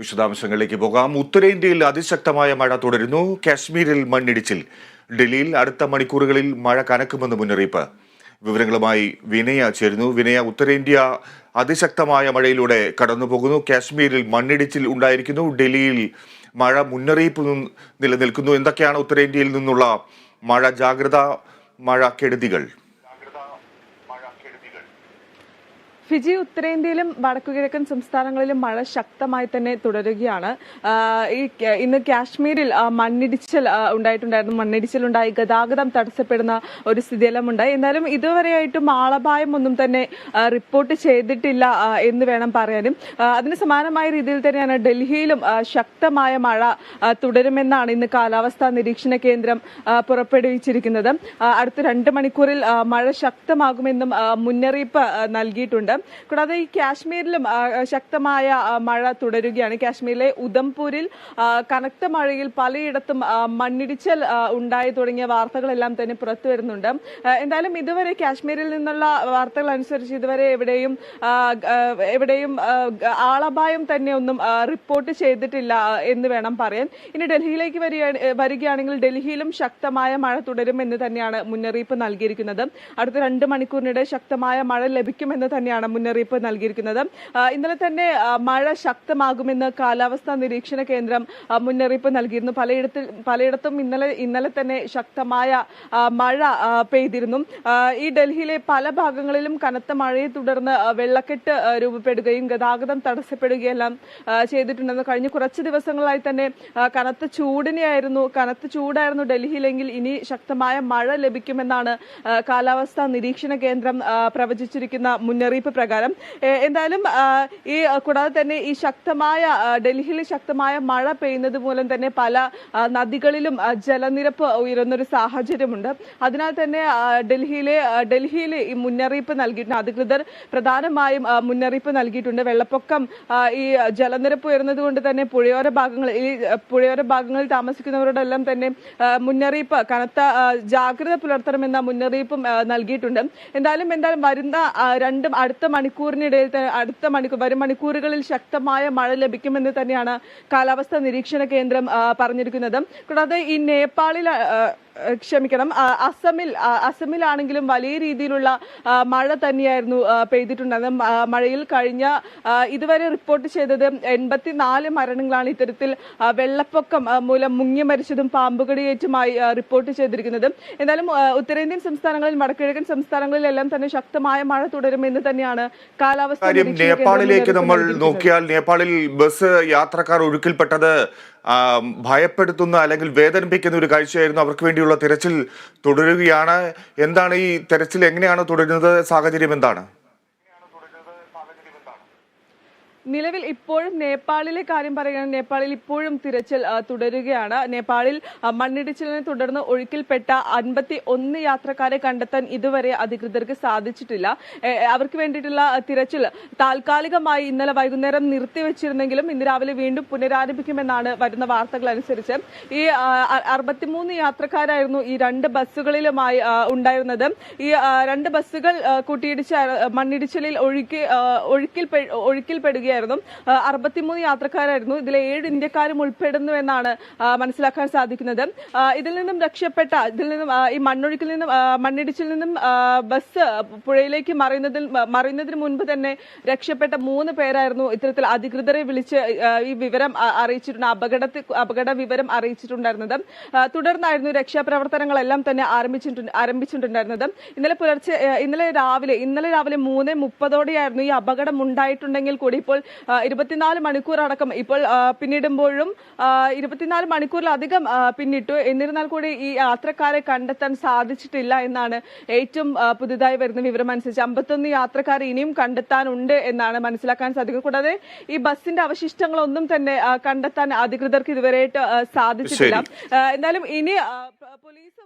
വിശദാംശങ്ങളിലേക്ക് പോകാം. ഉത്തരേന്ത്യയിൽ അതിശക്തമായ മഴ തുടരുന്നു. കാശ്മീരിൽ മണ്ണിടിച്ചിൽ. ഡൽഹിയിൽ അടുത്ത മണിക്കൂറുകളിൽ മഴ കനക്കുമെന്ന് മുന്നറിയിപ്പ്. വിവരങ്ങളുമായി വിനയ ചേരുന്നു. വിനയ ഉത്തരേന്ത്യ അതിശക്തമായ മഴയിലൂടെ കടന്നുപോകുന്നു. കാശ്മീരിൽ മണ്ണിടിച്ചിൽ ഉണ്ടായിരിക്കുന്നു. ഡൽഹിയിൽ മഴ മുന്നറിയിപ്പ് നിലനിൽക്കുന്നു. എന്തൊക്കെയാണ് ഉത്തരേന്ത്യയിൽ നിന്നുള്ള മഴ ജാഗ്രത മഴ കെടുതികൾ ഫിജി ഉത്തരേന്ത്യയിലും വടക്കുകിഴക്കൻ സംസ്ഥാനങ്ങളിലും മഴ ശക്തമായി തന്നെ തുടരുകയാണ്. ഈ ഇന്ന് കാശ്മീരിൽ മണ്ണിടിച്ചിൽ ഉണ്ടായിട്ടുണ്ടായിരുന്നു. മണ്ണിടിച്ചിലുണ്ടായി. ഗതാഗതം തടസ്സപ്പെടുന്ന ഒരു സ്ഥിതിയെല്ലാം ഉണ്ടായി എന്നാലും ഇതുവരെയായിട്ടും ആളപായം ഒന്നും തന്നെ റിപ്പോർട്ട് ചെയ്തിട്ടില്ല എന്ന് വേണം പറയാനും. അതിന് സമാനമായ രീതിയിൽ തന്നെയാണ് ഡൽഹിയിലും ശക്തമായ മഴ തുടരുമെന്നാണ് ഇന്ന് കാലാവസ്ഥാ നിരീക്ഷണ കേന്ദ്രം പുറപ്പെടുവിച്ചിരിക്കുന്നത്. അടുത്ത രണ്ട് മണിക്കൂറിൽ മഴ ശക്തമാകുമെന്നും മുന്നറിയിപ്പ് നൽകിയിട്ടുണ്ട്. കൂടാതെ ഈ കാശ്മീരിലും ശക്തമായ മഴ തുടരുകയാണ്. കാശ്മീരിലെ ഉദംപൂരിൽ കനത്ത മഴയിൽ പലയിടത്തും മണ്ണിടിച്ചൽ ഉണ്ടായി തുടങ്ങിയ വാർത്തകളെല്ലാം തന്നെ പുറത്തു വരുന്നുണ്ട്. എന്തായാലും ഇതുവരെ കാശ്മീരിൽ നിന്നുള്ള വാർത്തകൾ അനുസരിച്ച് ഇതുവരെ എവിടെയും എവിടെയും ആളപായം തന്നെ ഒന്നും റിപ്പോർട്ട് ചെയ്തിട്ടില്ല എന്ന് വേണം പറയാൻ. ഇനി ഡൽഹിയിലേക്ക് വരികയാണെങ്കിൽ ഡൽഹിയിലും ശക്തമായ മഴ തുടരും എന്ന് തന്നെയാണ് മുന്നറിയിപ്പ് നൽകിയിരിക്കുന്നത്. അടുത്ത രണ്ട് മണിക്കൂറിനിടെ ശക്തമായ മഴ ലഭിക്കുമെന്ന് തന്നെയാണ് മുന്നറിയിപ്പ് നൽകിയിരിക്കുന്നത്. ഇന്നലെ തന്നെ മഴ ശക്തമാകുമെന്ന് കാലാവസ്ഥാ നിരീക്ഷണ കേന്ദ്രം മുന്നറിയിപ്പ് നൽകിയിരുന്നു. പലയിടത്തിൽ പലയിടത്തും ഇന്നലെ ഇന്നലെ തന്നെ ശക്തമായ മഴ പെയ്തിരുന്നു. ഈ ഡൽഹിയിലെ പല ഭാഗങ്ങളിലും കനത്ത മഴയെ തുടർന്ന് വെള്ളക്കെട്ട് രൂപപ്പെടുകയും ഗതാഗതം തടസ്സപ്പെടുകയെല്ലാം ചെയ്തിട്ടുണ്ടെന്ന് കഴിഞ്ഞ കുറച്ച് ദിവസങ്ങളായി തന്നെ കനത്ത ചൂടിനെയായിരുന്നു കനത്ത ചൂടായിരുന്നു ഡൽഹിയിലെങ്കിൽ ഇനി ശക്തമായ മഴ ലഭിക്കുമെന്നാണ് കാലാവസ്ഥാ നിരീക്ഷണ കേന്ദ്രം പ്രവചിച്ചിരിക്കുന്ന മുന്നറിയിപ്പ് പ്രകാരം. എന്തായാലും ഈ കൂടാതെ തന്നെ ഈ ശക്തമായ ഡൽഹിയിൽ ശക്തമായ മഴ പെയ്യുന്നത് മൂലം തന്നെ പല നദികളിലും ജലനിരപ്പ് ഉയരുന്നൊരു സാഹചര്യമുണ്ട്. അതിനാൽ തന്നെ ഡൽഹിയിലെ ഡൽഹിയിൽ ഈ മുന്നറിയിപ്പ് നൽകിയിട്ടുണ്ട്. അധികൃതർ പ്രധാനമായും മുന്നറിയിപ്പ് നൽകിയിട്ടുണ്ട്. വെള്ളപ്പൊക്കം ഈ ജലനിരപ്പ് ഉയർന്നത് കൊണ്ട് തന്നെ പുഴയോര ഭാഗങ്ങളിൽ ഈ പുഴയോര ഭാഗങ്ങളിൽ താമസിക്കുന്നവരോടെല്ലാം തന്നെ മുന്നറിയിപ്പ് കനത്ത ജാഗ്രത പുലർത്തണമെന്ന മുന്നറിയിപ്പും നൽകിയിട്ടുണ്ട്. എന്തായാലും എന്തായാലും വരുന്ന രണ്ടും അടുത്ത മണിക്കൂറിനിടയിൽ ത- അടുത്ത മണിക്കൂർ വരും മണിക്കൂറുകളിൽ ശക്തമായ മഴ ലഭിക്കുമെന്ന് തന്നെയാണ് കാലാവസ്ഥാ നിരീക്ഷണ കേന്ദ്രം പറഞ്ഞിരിക്കുന്നത്. കൂടാതെ ഈ നേപ്പാളിൽ ക്ഷമിക്കണം അസമിൽ അസമിലാണെങ്കിലും വലിയ രീതിയിലുള്ള മഴ തന്നെയായിരുന്നു ആ, മഴയിൽ കഴിഞ്ഞ ഇതുവരെ റിപ്പോർട്ട് ചെയ്തത് എൺപത്തിനാല് മരണങ്ങളാണ് ഇത്തരത്തിൽ വെള്ളപ്പൊക്കം മൂലം മുങ്ങി മരിച്ചതും പാമ്പുകടിയേറ്റുമായി റിപ്പോർട്ട് ചെയ്തിരിക്കുന്നത്. എന്നാലും ഉത്തരേന്ത്യൻ സംസ്ഥാനങ്ങളിൽ വടക്കിഴക്കൻ സംസ്ഥാനങ്ങളിലെല്ലാം തന്നെ ശക്തമായ മഴ തുടരുമെന്ന് തന്നെയാണ് കാലാവസ്ഥ കാര്യം നേപ്പാളിലേക്ക് നമ്മൾ നോക്കിയാൽ നേപ്പാളിൽ ബസ് യാത്രക്കാർ ഒഴുക്കിൽപ്പെട്ടത് ഭയപ്പെടുത്തുന്ന അല്ലെങ്കിൽ വേദനിപ്പിക്കുന്ന ഒരു കാഴ്ചയായിരുന്നു അവർക്ക് വേണ്ടിയുള്ള തിരച്ചിൽ തുടരുകയാണ്. എന്താണ് ഈ തിരച്ചിൽ എങ്ങനെയാണ് തുടരുന്നത്? സാഹചര്യം എന്താണ്? നിലവിൽ ഇപ്പോഴും നേപ്പാളിലെ കാര്യം പറയുകയാണെങ്കിൽ നേപ്പാളിൽ ഇപ്പോഴും തിരച്ചിൽ തുടരുകയാണ്. നേപ്പാളിൽ മണ്ണിടിച്ചിലിനെ തുടർന്ന് ഒഴുക്കിൽപ്പെട്ട അൻപത്തി ഒന്ന് യാത്രക്കാരെ കണ്ടെത്താൻ ഇതുവരെ അധികൃതർക്ക് സാധിച്ചിട്ടില്ല. അവർക്ക് വേണ്ടിയിട്ടുള്ള തിരച്ചിൽ താൽക്കാലികമായി ഇന്നലെ വൈകുന്നേരം നിർത്തിവെച്ചിരുന്നെങ്കിലും ഇന്ന് രാവിലെ വീണ്ടും പുനരാരംഭിക്കുമെന്നാണ് വരുന്ന വാർത്തകൾ അനുസരിച്ച്. ഈ അറുപത്തിമൂന്ന് യാത്രക്കാരായിരുന്നു ഈ രണ്ട് ബസ്സുകളിലുമായി ഉണ്ടായിരുന്നത്. ഈ രണ്ട് ബസ്സുകൾ കൂട്ടിയിടിച്ച മണ്ണിടിച്ചിലിൽ ഒഴുക്കി ഒഴുക്കിൽ ഒഴുക്കിൽപ്പെടുകയായിരുന്നു. ആ, അറുപത്തിമൂന്ന് യാത്രക്കാരായിരുന്നു. ഇതിൽ ഏഴ് ഇന്ത്യക്കാരും ഉൾപ്പെടുന്നു എന്നാണ് മനസ്സിലാക്കാൻ സാധിക്കുന്നത്. ഇതിൽ നിന്നും രക്ഷപ്പെട്ട ഇതിൽ നിന്നും ഈ മണ്ണൊഴുക്കിൽ നിന്നും മണ്ണിടിച്ചിൽ നിന്നും ബസ് പുഴയിലേക്ക് മറിയുന്നതിൽ മറിയുന്നതിന് മുൻപ് തന്നെ രക്ഷപ്പെട്ട മൂന്ന് പേരായിരുന്നു ഇത്തരത്തിൽ അധികൃതരെ വിളിച്ച് ഈ വിവരം അറിയിച്ചിട്ടുണ്ട് അപകടത്തിൽ അപകട വിവരം അറിയിച്ചിട്ടുണ്ടായിരുന്നത്. തുടർന്നായിരുന്നു രക്ഷാപ്രവർത്തനങ്ങളെല്ലാം തന്നെ ആരംഭിച്ചിട്ടുണ്ട് ആരംഭിച്ചിട്ടുണ്ടായിരുന്നത്. ഇന്നലെ പുലർച്ചെ ഇന്നലെ രാവിലെ ഇന്നലെ രാവിലെ മൂന്ന് മുപ്പതോടെയായിരുന്നു ഈ അപകടം ഉണ്ടായിട്ടുണ്ടെങ്കിൽ കൂടി ഇപ്പോൾ ഇരുപത്തിനാല് മണിക്കൂർ അടക്കം ഇപ്പോൾ പിന്നിടുമ്പോഴും ഇരുപത്തിനാല് മണിക്കൂറിലധികം പിന്നിട്ടു. എന്നിരുന്നാൽ കൂടി ഈ യാത്രക്കാരെ കണ്ടെത്താൻ സാധിച്ചിട്ടില്ല എന്നാണ് ഏറ്റവും പുതുതായി വരുന്ന വിവരം അനുസരിച്ച്. അമ്പത്തൊന്ന് യാത്രക്കാർ ഇനിയും കണ്ടെത്താനുണ്ട് എന്നാണ് മനസ്സിലാക്കാൻ സാധിക്കുന്നത് കൂടാതെ ഈ ബസിന്റെ അവശിഷ്ടങ്ങളൊന്നും തന്നെ കണ്ടെത്താൻ അധികൃതർക്ക് ഇതുവരെയായിട്ട് സാധിച്ചിട്ടില്ല. എന്നാലും ഇനി പോലീസ്